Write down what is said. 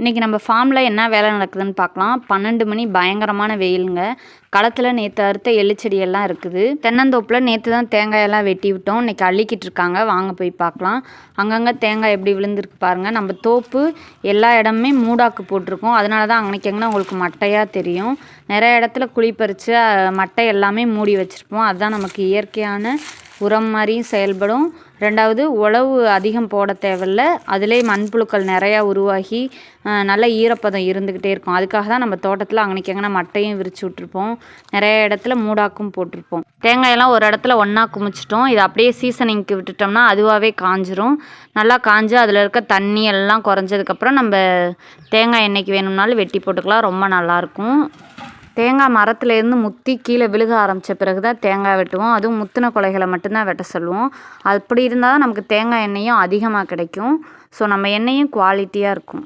இன்றைக்கி நம்ம ஃபார்மில் என்ன வேலை நடக்குதுன்னு பார்க்கலாம். பன்னெண்டு மணி பயங்கரமான வெயிலுங்க. களத்தில் நேற்று அறுத்த எள்ளுச்செடியெல்லாம் இருக்குது. தென்னந்தோப்பில் நேற்று தான் தேங்காயெல்லாம் வெட்டி விட்டோம். இன்றைக்கி அள்ளிக்கிட்டு இருக்காங்க. வாங்க போய் பார்க்கலாம். அங்கங்கே தேங்காய் எப்படி விழுந்திருக்கு பாருங்கள் நம்ம தோப்பு எல்லா இடமுமே மூடாக்கு போட்டிருக்கோம். அதனால தான் அன்னைக்கு உங்களுக்கு மட்டையாக தெரியும். நிறைய இடத்துல குழி பறித்து மட்டை எல்லாமே மூடி வச்சுருப்போம். அதுதான் நமக்கு இயற்கையான உரம் மாதிரியும் செயல்படும். ரெண்டாவது உழவு அதிகம் போட தேவையில்ல. அதிலே மண்புழுக்கள் நிறையா உருவாகி நல்ல ஈரப்பதம் இருந்துக்கிட்டே இருக்கும். அதுக்காக தான் நம்ம தோட்டத்தில் அங்கனைக்கு எங்கன்னா மட்டையும் விரிச்சு விட்ருப்போம் நிறைய இடத்துல மூடாக்கும் போட்டிருப்போம். தேங்காயெல்லாம் ஒரு இடத்துல ஒன்றா குமிச்சிட்டோம். இது அப்படியே சீசனிங்க்கு விட்டுட்டோம்னா அதுவாகவே காஞ்சிரும். நல்லா காஞ்சு அதில் இருக்க தண்ணி எல்லாம் குறைஞ்சதுக்கப்புறம் நம்ம தேங்காய் எண்ணெய்க்கு வேணும்னாலும் வெட்டி போட்டுக்கலாம். ரொம்ப நல்லாயிருக்கும் தேங்காய் மரத்துலேருந்து முத்தி கீழே விழுக ஆரம்பித்த பிறகு தான் தேங்காய் வெட்டுவோம். அதுவும் முத்தின கொலைகளை மட்டும்தான் வெட்ட சொல்லுவோம். அப்படி இருந்தால் தான் நமக்கு தேங்காய் எண்ணெயும் அதிகமாக கிடைக்கும். ஸோ நம்ம எண்ணெயும் குவாலிட்டியாக இருக்கும்.